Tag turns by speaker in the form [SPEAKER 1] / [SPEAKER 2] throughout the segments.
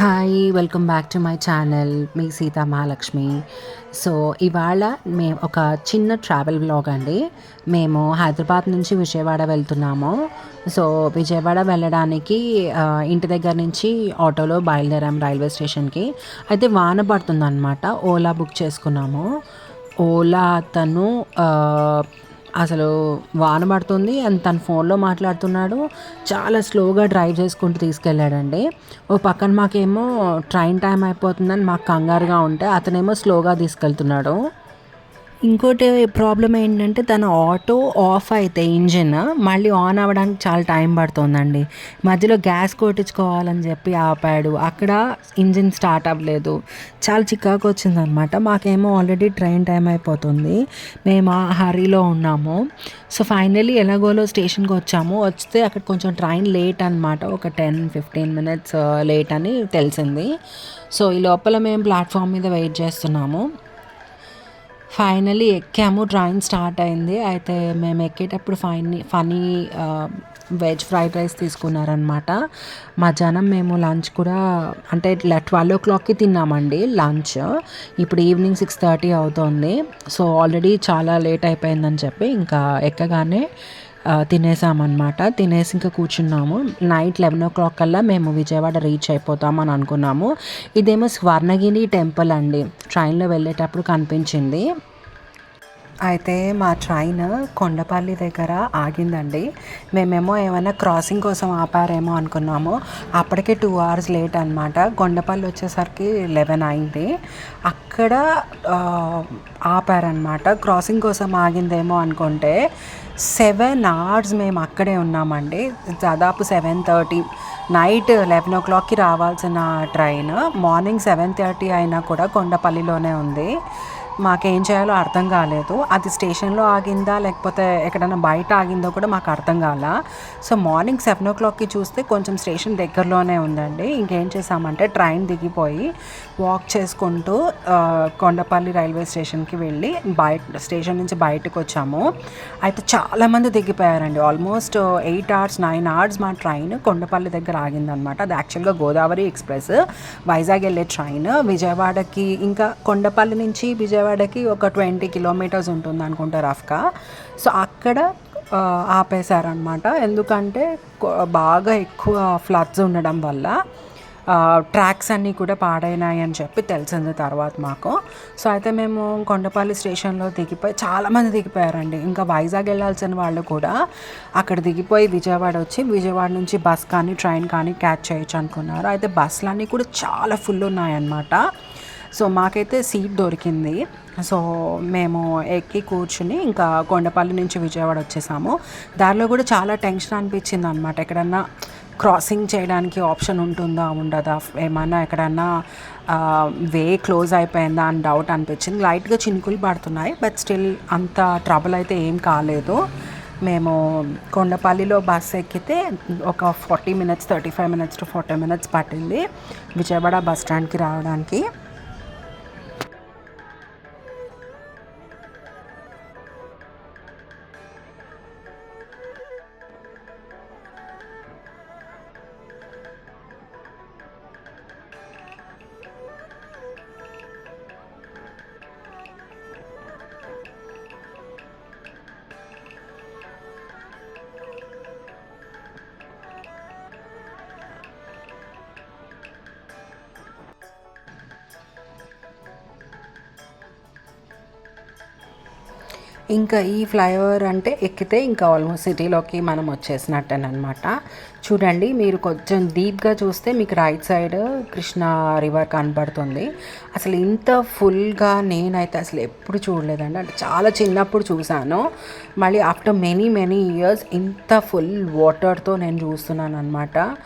[SPEAKER 1] Hi welcome back to my channel me Sita Mahalakshmi so ఇవాళ మేము ఒక చిన్న ట్రావెల్ బ్లాగ్ అండి. మేము హైదరాబాద్ నుంచి విజయవాడ వెళ్తున్నాము. సో విజయవాడ వెళ్ళడానికి ఇంటి దగ్గర నుంచి ఆటోలో బయలుదేరాం రైల్వే స్టేషన్కి. అయితే వాన పడుతుందన్నమాట. ఓలా బుక్ చేసుకున్నాము. ఓలా అతను అసలు వాన పడుతుంది అండ్ తన ఫోన్లో మాట్లాడుతున్నాడు. చాలా స్లోగా డ్రైవ్ చేసుకుంటూ తీసుకెళ్ళాడండి. ఓ పక్కన మాకేమో ట్రైన్ టైం అయిపోతుందని మాకు కంగారుగా ఉంటే అతనేమో స్లోగా తీసుకెళ్తున్నాడు. ఇంకోటి ప్రాబ్లం ఏంటంటే తన ఆటో ఆఫ్ అయితే ఇంజిన్ మళ్ళీ ఆన్ అవ్వడానికి చాలా టైం పడుతుందండి. మధ్యలో గ్యాస్ కొట్టించుకోవాలని చెప్పి ఆపాడు. అక్కడ ఇంజిన్ స్టార్ట్ అవ్వలేదు. చాలా చికాకు వచ్చిందనమాట మాకేమో ఆల్రెడీ ట్రైన్ టైం అయిపోతుంది. మేము ఆ హరీలో ఉన్నాము. సో ఫైనలీ ఎలాగోలో స్టేషన్కి వచ్చాము. వస్తే అక్కడ కొంచెం ట్రైన్ లేట్ అనమాట ఒక టెన్ ఫిఫ్టీన్ మినిట్స్ లేట్ అని తెలిసింది. సో ఈ లోపల మేము ప్లాట్ఫామ్ మీద వెయిట్ చేస్తున్నాము. ఫైనలీ ఎక్కాము. డ్రాయింగ్ స్టార్ట్ అయింది. అయితే మేము ఎక్కేటప్పుడు ఫైనీ ఫనీ వెజ్ ఫ్రైడ్ రైస్ తీసుకున్నారనమాట మధ్యాహ్నం మేము లంచ్ కూడా అంటే ఇట్లా ట్వెల్వ్ ఓ క్లాక్కి తిన్నామండి లంచ్. ఇప్పుడు ఈవినింగ్ సిక్స్ థర్టీ అవుతుంది. సో ఆల్రెడీ చాలా లేట్ అయిపోయిందని చెప్పి ఇంకా ఎక్కగానే తినేసామన్నమాట. తినేసి ఇంకా కూర్చున్నాము. నైట్ లెవెన్ ఓ క్లాక్ కల్లా మేము విజయవాడ రీచ్ అయిపోతామని అనుకున్నాము. ఇదేమో స్వర్ణగిరి టెంపుల్ అండి. ట్రైన్లో వెళ్ళేటప్పుడు కనిపించింది. అయితే మా ట్రైన్ కొండపల్లి దగ్గర ఆగిందండి. మేమేమో ఏమైనా క్రాసింగ్ కోసం ఆపారేమో అనుకున్నాము. అప్పటికే టూ అవర్స్ లేట్ అనమాట కొండపల్లి వచ్చేసరికి లెవెన్ అయింది. అక్కడ ఆపారనమాట క్రాసింగ్ కోసం ఆగిందేమో అనుకుంటే సెవెన్ అవర్స్ మేము అక్కడే ఉన్నామండి. దాదాపు సెవెన్ థర్టీ నైట్ లెవెన్ ఓ క్లాక్కి రావాల్సిన ట్రైన్. మార్నింగ్ సెవెన్ థర్టీ అయినా కూడా కొండపల్లిలోనే ఉంది. మాకేం చేయాలో అర్థం కాలేదు. అది స్టేషన్లో ఆగిందా లేకపోతే ఎక్కడైనా బయట ఆగిందో కూడా మాకు అర్థం కాల. సో మార్నింగ్ సెవెన్ ఓ క్లాక్కి చూస్తే కొంచెం స్టేషన్ దగ్గరలోనే ఉందండి. ఇంకేం చేసామంటే ట్రైన్ దిగిపోయి వాక్ చేసుకుంటూ కొండపల్లి రైల్వే స్టేషన్కి వెళ్ళి బయట స్టేషన్ నుంచి బయటకు వచ్చాము. అయితే చాలామంది దిగిపోయారండి. Almost eight hours nine hours మా ట్రైన్ కొండపల్లి దగ్గర ఆగిందనమాట. అది యాక్చువల్గా గోదావరి ఎక్స్ప్రెస్. వైజాగ్ వెళ్ళే ట్రైన్. విజయవాడకి ఇంకా కొండపల్లి నుంచి విజయవాడ విజయవాడకి ఒక ట్వంటీ కిలోమీటర్స్ ఉంటుంది అనుకుంటా రఫ్గా. సో అక్కడ ఆపేశారనమాట ఎందుకంటే బాగా ఎక్కువ ఫ్లడ్స్ ఉండడం వల్ల ట్రాక్స్ అన్నీ కూడా పాడైనాయి అని చెప్పి తెలిసింది తర్వాత మాకు. సో అయితే మేము కొండపల్లి స్టేషన్లో దిగిపోయి చాలామంది దిగిపోయారండి. ఇంకా వైజాగ్ వెళ్ళాల్సిన వాళ్ళు కూడా అక్కడ దిగిపోయి విజయవాడ వచ్చి విజయవాడ నుంచి బస్ కానీ ట్రైన్ కానీ క్యాచ్ చేయొచ్చు అనుకున్నారు. అయితే బస్సులన్నీ కూడా చాలా ఫుల్ ఉన్నాయన్నమాట. సో మాకైతే సీట్ దొరికింది. సో మేము ఎక్కి కూర్చుని ఇంకా కొండపల్లి నుంచి విజయవాడ వచ్చేసాము. దారిలో కూడా చాలా టెన్షన్ అనిపించింది అనమాట ఎక్కడన్నా క్రాసింగ్ చేయడానికి ఆప్షన్ ఉంటుందా ఉండదా? ఏమన్నా ఎక్కడన్నా వే క్లోజ్ అయిపోయిందా అని డౌట్ అనిపించింది. లైట్గా చినుకులు పడుతున్నాయి. బట్ స్టిల్ అంత ట్రబుల్ అయితే ఏం కాలేదు. మేము కొండపల్లిలో బస్ ఎక్కితే ఒక forty minutes thirty five minutes to forty minutes పట్టింది విజయవాడ బస్ స్టాండ్కి రావడానికి. ఇంకా ఈ ఫ్లైఓవర్ అంటే ఎక్కితే ఇంకా ఆల్మోస్ట్ సిటీలోకి మనం వచ్చేసినట్టేనమాట చూడండి మీరు కొంచెం డీప్గా చూస్తే మీకు రైట్ సైడ్ కృష్ణా రివర్ కనబడుతుంది. అసలు ఇంత ఫుల్గా నేనైతే అసలు ఎప్పుడు చూడలేదండి. అంటే చాలా చిన్నప్పుడు చూశాను. మళ్ళీ ఆఫ్టర్ మెనీ మెనీ ఇయర్స్ ఇంత ఫుల్ వాటర్తో నేను చూస్తున్నాను అనమాట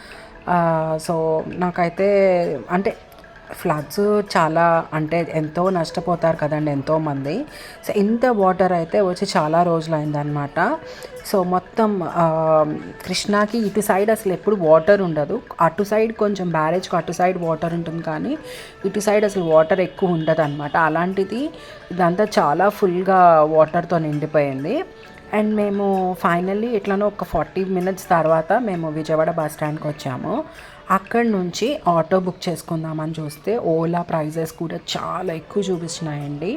[SPEAKER 1] సో నాకైతే అంటే ఫ్లడ్స్ చాలా అంటే ఎంతో నష్టపోతారు కదండి ఎంతోమంది. సో ఇంత వాటర్ అయితే వచ్చి చాలా రోజులు అయిందనమాట సో మొత్తం కృష్ణాకి ఇటు సైడ్ అసలు ఎప్పుడు వాటర్ ఉండదు. అటు సైడ్ కొంచెం బ్యారేజ్కి అటు సైడ్ వాటర్ ఉంటుంది కానీ ఇటు సైడ్ అసలు వాటర్ ఎక్కువ ఉండదు అనమాట అలాంటిది ఇదంతా చాలా ఫుల్గా వాటర్తో నిండిపోయింది. అండ్ మేము ఫైనల్లీ ఎట్లనో ఒక ఫార్టీ మినిట్స్ తర్వాత మేము విజయవాడ బస్ స్టాండ్కి వచ్చాము. అక్కడ నుంచి ఆటో బుక్ చేసుకుందామని చూస్తే ఓలా ప్రైజెస్ కూడా చాలా ఎక్కువ చూపిస్తున్నాయండి.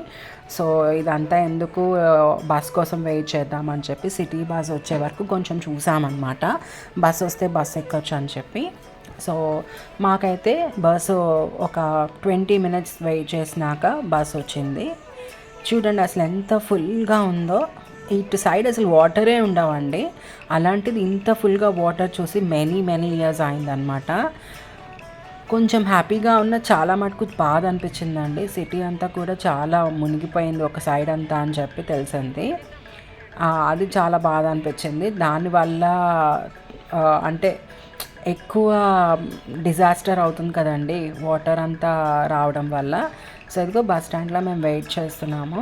[SPEAKER 1] సో ఇదంతా ఎందుకు uh, బస్ కోసం వెయిట్ చేద్దామని చెప్పి సిటీ బస్ వచ్చే వరకు కొంచెం చూసామన్నమాట. బస్ వస్తే బస్ ఎక్కొచ్చు అని చెప్పి. సో మాకైతే బస్సు ఒక ట్వంటీ మినిట్స్ వెయిట్ చేసినాక బస్ వచ్చింది. చూడండి అసలు ఎంత ఫుల్గా ఉందో. ఇటు సైడ్ అసలు వాటరే ఉండవండి. అలాంటిది ఇంత ఫుల్గా వాటర్ చూసి మెనీ మెనీ ఇయర్స్ అయిందనమాట కొంచెం హ్యాపీగా ఉన్న చాలా మటుకు బాధ అనిపించిందండి. సిటీ అంతా కూడా చాలా మునిగిపోయింది ఒక సైడ్ అంతా అని చెప్పి తెలిసింది. అది చాలా బాధ అనిపించింది. దానివల్ల అంటే ఎక్కువ డిజాస్టర్ అవుతుంది కదండి వాటర్ అంతా రావడం వల్ల. సో ఇదిగో బస్ స్టాండ్లో మేము వెయిట్ చేస్తున్నాము.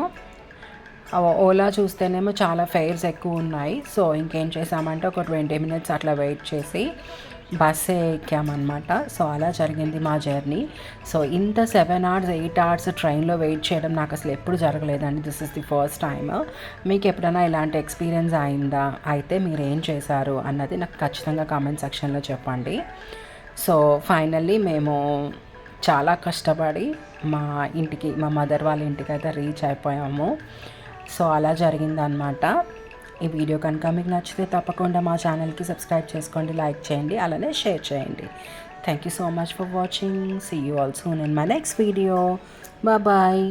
[SPEAKER 1] ఓలా చూస్తేనేమో చాలా ఫెయిర్స్ ఎక్కువ ఉన్నాయి సో ఇంకేం చేసామంటే ఒక ట్వంటీ మినిట్స్ అట్లా వెయిట్ చేసి బస్సే ఎక్కామన్నమాట. సో అలా జరిగింది మా జర్నీ. సో ఇంత సెవెన్ అవర్స్ ఎయిట్ అవర్స్ ట్రైన్లో వెయిట్ చేయడం నాకు అసలు ఎప్పుడు జరగలేదండి. This is the first time మీకు ఎప్పుడైనా ఇలాంటి ఎక్స్పీరియన్స్ అయిందా? అయితే మీరు ఏం చేశారు అన్నది నాకు ఖచ్చితంగా కామెంట్ సెక్షన్లో చెప్పండి. సో ఫైనల్లీ మేము చాలా కష్టపడి మా ఇంటికి మా మదర్ వాళ్ళ ఇంటికి అయితే రీచ్ అయిపోయాము. సో అలా జరిగిందనమాట ఈ వీడియో కనుక మీకు నచ్చితే తప్పకుండా మా ఛానల్కి సబ్స్క్రైబ్ చేసుకోండి లైక్ చేయండి అలానే షేర్ చేయండి. Thank you so much for watching see you also in my next video bye